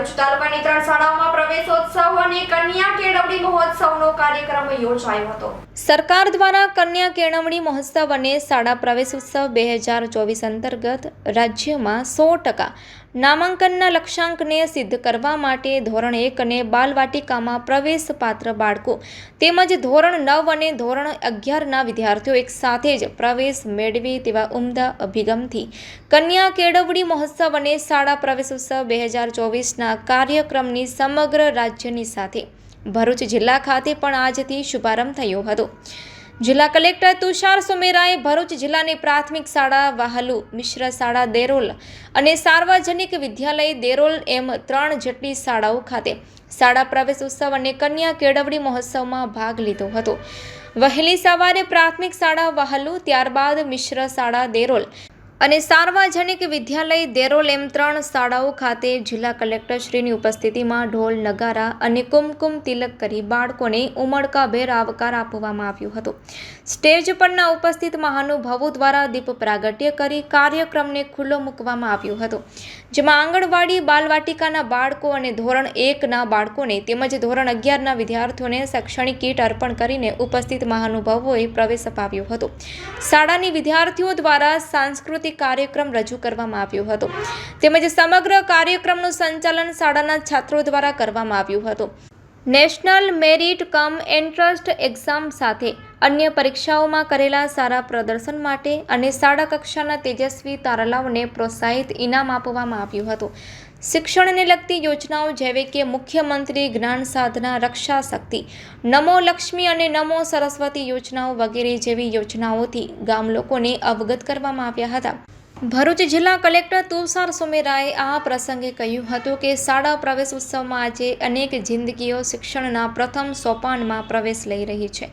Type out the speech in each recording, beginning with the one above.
ભરૂચ તાલુકાની ત્રણ શાળાઓમાં પ્રવેશોત્સવ અને કન્યા કેળવણી મહોત્સવનો કાર્યક્રમ યોજાયો હતો. સરકાર દ્વારા કન્યા કેળવણી મહોત્સવ અને શાળા પ્રવેશ ઉત્સવ બે હજાર ચોવીસ અંતર્ગત રાજ્યમાં સો ટકા નામાંકનના લક્ષ્યાંકને સિદ્ધ કરવા માટે ધોરણ એક અને બાલવાટિકામાં પ્રવેશ પાત્ર બાળકો તેમજ ધોરણ નવ અને ધોરણ અગિયારના વિદ્યાર્થીઓ એક સાથે જ પ્રવેશ મેળવે તેવા ઉમદા અભિગમથી કન્યા કેળવણી મહોત્સવ અને શાળા પ્રવેશ ઉત્સવ બે હજાર ચોવીસના કાર્યક્રમની સમગ્ર રાજ્યની સાથે. ભરૂચ જિલ્લા ખાતે પણ આજથી શુભારંભ થયો હતો. જિલ્લા કલેક્ટર તુષાર સુમેરાએ ભરૂચ જિલ્લાની પ્રાથમિક શાળા વાહલુ, મિશ્ર શાળા દેરોલ અને સાર્વજનિક વિદ્યાલય દેરોલ એમ ત્રણ જેટલી શાળાઓ ખાતે શાળા પ્રવેશ ઉત્સવ અને કન્યા કેળવણી મહોત્સવમાં ભાગ લીધો હતો. વહેલી સવારે પ્રાથમિક શાળા વાહલુ, ત્યારબાદ મિશ્ર શાળા દેરોલ અને સાર્વજનિક વિદ્યાલય દેરોલ એમ ત્રણ શાળાઓ ખાતે જિલ્લા કલેક્ટરશ્રીની ઉપસ્થિતિમાં ઢોલ, નગારા અને કુમકુમ તિલક કરી બાળકોને ઉમળકાભેર આવકાર આપવામાં આવ્યો હતો. સ્ટેજ પરના ઉપસ્થિત મહાનુભાવો દ્વારા દીપ પ્રાગટ્ય કરી કાર્યક્રમને ખુલ્લો મૂકવામાં આવ્યો હતો. જેમાં આંગણવાડી, બાલવાટિકાના બાળકો અને ધોરણ એકના બાળકોને તેમજ ધોરણ અગિયારના વિદ્યાર્થીઓને શૈક્ષણિક કીટ અર્પણ કરીને ઉપસ્થિત મહાનુભાવોએ પ્રવેશ અપાવ્યો હતો. શાળાની વિદ્યાર્થીઓ દ્વારા સાંસ્કૃતિક કાર્યક્રમ રજૂ કરવામાં આવ્યો હતો. તેમજ સમગ્ર કાર્યક્રમનું સંચાલન શાળાના છાત્રો દ્વારા કરવામાં આવ્યું હતું. National merit cum entrance exam સાથે અન્ય પરીક્ષાઓમાં કરેલા સારા પ્રદર્શન માટે અને શાળા કક્ષાના તેજસ્વી તારલાઓને પ્રોત્સાહિત ઇનામ આપવામાં આવ્યું હતું. શિક્ષણને લગતી યોજનાઓ જેવી કે મુખ્યમંત્રી જ્ઞાન સાધના રક્ષા શક્તિ, નમો લક્ષ્મી અને નમો સરસ્વતી યોજનાઓ વગેરે જેવી યોજનાઓથી ગામ લોકોને અવગત કરવામાં આવ્યા હતા. ભરૂચ જિલ્લા કલેક્ટર તુષાર સુમેરાએ આ પ્રસંગે કહ્યું હતું કે શાળા પ્રવેશ ઉત્સવમાં આજે અનેક જિંદગીઓ શિક્ષણના પ્રથમ સોપાનમાં પ્રવેશ લઈ રહી છે.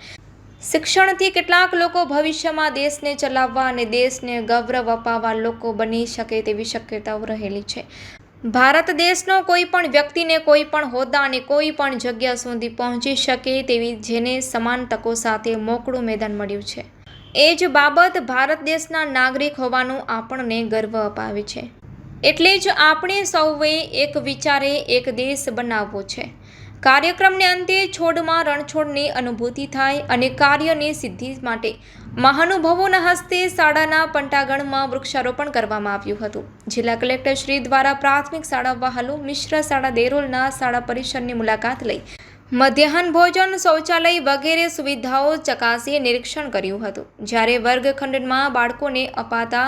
શિક્ષણથી કેટલાક લોકો ભવિષ્યમાં દેશને ચલાવવા અને દેશને ગૌરવ અપાવવા લોકો બની શકે તેવી શક્યતાઓ રહેલી છે. ભારત દેશનો કોઈ પણ વ્યક્તિને કોઈ પણ હોદ્દા અને કોઈ પણ જગ્યા સુધી પહોંચી શકે તેવી જેને સમાન તકો સાથે મોકળું મેદાન મળ્યું છે. એ જ બાબત ભારત દેશના નાગરિક હોવાનું આપણને ગર્વ અપાવે છે. એટલે જ આપણે સૌએ એક વિચારે એક દેશ બનાવવો છે. કાર્યક્રમને અંતે છોડમાં રણછોડની અનુભૂતિ થાય અને કાર્યની સિદ્ધિ માટે મહાનુભાવોના હસ્તે શાળાના પંટાગણમાં વૃક્ષારોપણ કરવામાં આવ્યું હતું. જિલ્લા કલેક્ટર શ્રી દ્વારા પ્રાથમિક શાળા વહાલુ, મિશ્ર શાળા દેરોલના શાળા પરિસરની મુલાકાત લઈ મધ્યાહન ભોજન શૌચાલય વગેરે સુવિધાઓ ચકાસી નિરીક્ષણ કર્યું હતું. જ્યારે વર્ગખંડમાં બાળકોને અપાતા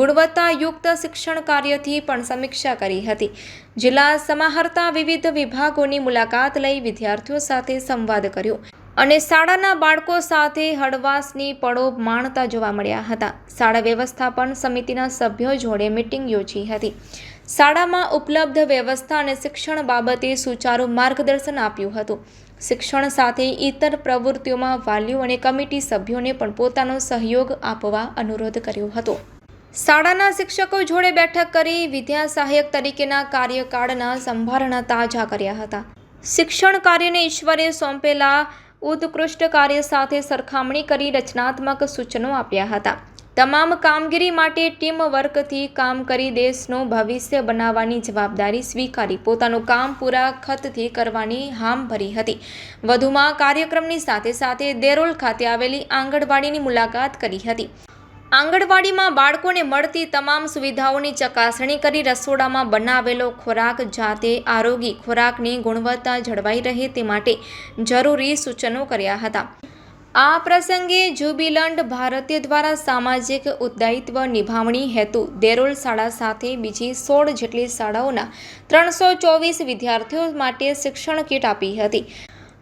ગુણવત્તાયુક્ત શિક્ષણ કાર્યથી પણ સમીક્ષા કરી હતી. જિલ્લા સમાહર્તા વિવિધ વિભાગોની મુલાકાત લઈ વિદ્યાર્થીઓ સાથે સંવાદ કર્યો. અને શાળાના બાળકો સાથે હળવાશની પળો માણતા જોવા મળ્યા હતા. શાળા વ્યવસ્થાપન સમિતિના સભ્યો જોડે મિટિંગ યોજી હતી. શાળામાં ઉપલબ્ધ વ્યવસ્થા અને શિક્ષણ બાબતે સુચારું માર્ગદર્શન આપ્યું હતું. શિક્ષણ સાથે ઇતર પ્રવૃત્તિઓમાં વાલીઓ અને કમિટી સભ્યોને પણ પોતાનો સહયોગ આપવા અનુરોધ કર્યો હતો. શાળાના શિક્ષકો જોડે બેઠક કરી વિદ્યા સહાયક તરીકેના કાર્યકાળના સંભારણા તાજા કર્યા હતા. શિક્ષણ કાર્યને ઈશ્વરે સોંપેલા ઉત્કૃષ્ટ કાર્ય સાથે સરખામણી કરી રચનાત્મક સૂચનો આપ્યા હતા. તમામ કામગીરી માટે ટીમ વર્કથી કામ કરી દેશનું ભવિષ્ય બનાવવાની જવાબદારી સ્વીકારી પોતાનું કામ પૂરા ખતથી કરવાની હામ ભરી હતી. વધુમાં કાર્યક્રમની સાથે સાથે દેરોલ ખાતે આવેલી આંગણવાડીની મુલાકાત કરી હતી. આંગણવાડીમાં બાળકોને મળતી તમામ સુવિધાઓની ચકાસણી કરી રસોડામાં બનાવેલો ખોરાક જાતે આરોગી ખોરાકની ગુણવત્તા જળવાઈ રહે તે માટે જરૂરી સૂચનો કર્યા હતા. આ પ્રસંગે જ્યુબિલન્ટ ભારતીય દ્વારા સામાજિક ઉદ્દાયિત્વ નિભાવણી હેતુ દેરોલ શાળા સાથે બીજી સોળ જેટલી શાળાઓના ત્રણસો ચોવીસ વિદ્યાર્થીઓ માટે શિક્ષણ કીટ આપી હતી.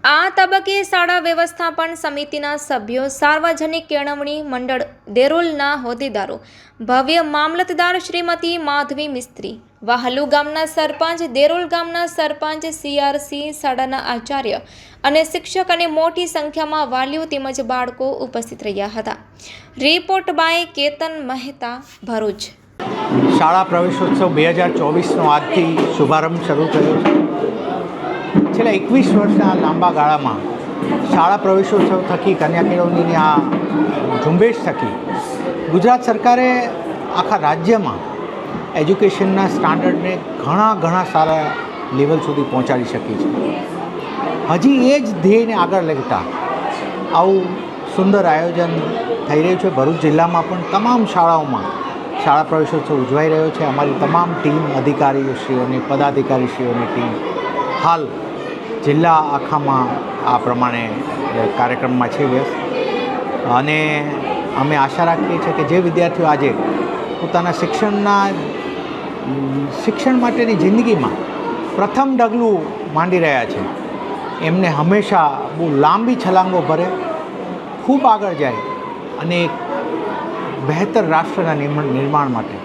આ તબક્કે શાળા વ્યવસ્થાપન સમિતિના સભ્યો સાર્વજનિક કેળવણી મંડળ દેરોલના હોદ્દેદારો, ભવ્ય મામલતદાર શ્રીમતી માધવી મિસ્ત્રી, વાહલુ ગામના સરપંચ, દેરોલ ગામના સરપંચ સીઆરસી શાળાના આચાર્ય અને શિક્ષક અને મોટી સંખ્યામાં વાલીઓ તેમજ બાળકો ઉપસ્થિત રહ્યા હતા. Report by Ketan Mehta, Bharuch. શાળા પ્રવેશોત્સવ બે હજાર ચોવીસનો આજથી શુભારંભ શરૂ થયો છે. છેલ્લા એકવીસ વર્ષના લાંબા ગાળામાં શાળા પ્રવેશોત્સવ થકી કન્યા કેળવણીની આ ઝુંબેશ થકી ગુજરાત સરકારે આખા રાજ્યમાં એજ્યુકેશનના સ્ટાન્ડર્ડને ઘણા ઘણા સારા લેવલ સુધી પહોંચાડી શકી છે. હજી એ જ ધ્યેયને આગળ લેતા આવું સુંદર આયોજન થઈ રહ્યું છે. ભરૂચ જિલ્લામાં પણ તમામ શાળાઓમાં શાળા પ્રવેશોત્સવ ઉજવાઈ રહ્યો છે. અમારી તમામ ટીમ અધિકારીશ્રીઓની, પદાધિકારીશ્રીઓની ટીમ હાલ જિલ્લા આખામાં આ પ્રમાણે કાર્યક્રમમાં છે વ્યસ્ત. અને અમે આશા રાખીએ છીએ કે જે વિદ્યાર્થીઓ આજે પોતાના શિક્ષણના, શિક્ષણ માટેની જિંદગીમાં પ્રથમ ડગલું માંડી રહ્યા છે. એમને હંમેશા બહુ લાંબી છલાંગો ભરે, ખૂબ આગળ જાય અને એક બહેતર રાષ્ટ્રના નિર્માણ માટે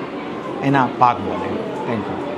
એના ભાગ બને થેન્ક યુ